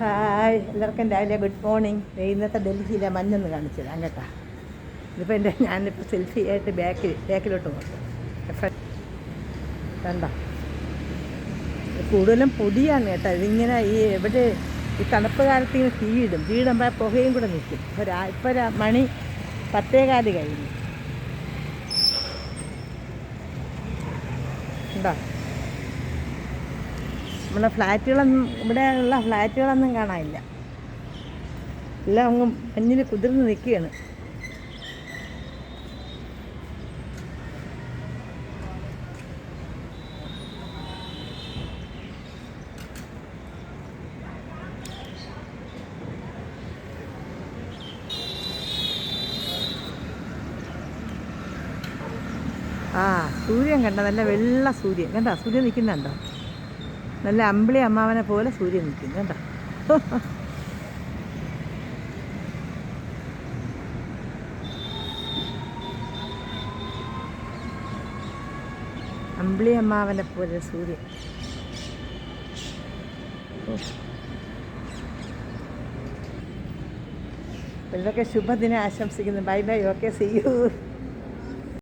Hi എല്ലാവർക്കും രാവിലെ good morning. ഇന്നത്തെ ഡൽഹിയിലെ മഞ്ഞൊന്ന് കാണിച്ചു തരാം കേട്ടോ ഇതിപ്പോൾ എന്റെ ഞാനിപ്പോൾ സെൽഫി ആയിട്ട് ബാക്കിൽ ബാക്കിലോട്ട് പോകും കണ്ട? കൂടുതലും പൊടിയാണ് കേട്ടോ. ഇതിങ്ങനെ ഈ എവിടെ ഈ തണുപ്പ് കാലത്ത് ഇങ്ങനെ തീയിടും തീയിടുമ്പോൾ പുകയും കൂടെ നിൽക്കും. ഇപ്പോൾ ഇപ്പോൾ മണി പത്തേകാൽ കഴിഞ്ഞു. ഉണ്ടോ നമ്മളെ ഫ്ലാറ്റുകളൊന്നും ഇവിടെയുള്ള ഫ്ലാറ്റുകളൊന്നും കാണാനില്ല. എല്ലാം അങ്ങ് മഞ്ഞിൽ കുതിർന്ന് നിൽക്കുകയാണ്. ആ സൂര്യൻ കണ്ട നല്ല വെള്ള സൂര്യൻ. കണ്ടോ? സൂര്യൻ നിൽക്കുന്നുണ്ടോ? നല്ല അമ്പിളി അമ്മാവനെ പോലെ സൂര്യൻ നിൽക്കുന്നു കേട്ടോ. അമ്പിളി അമ്മാവനെ പോലെ സൂര്യൻ. ഇതൊക്കെ ശുഭദിനം ആശംസിക്കുന്നു. Bye bye. Okay see you.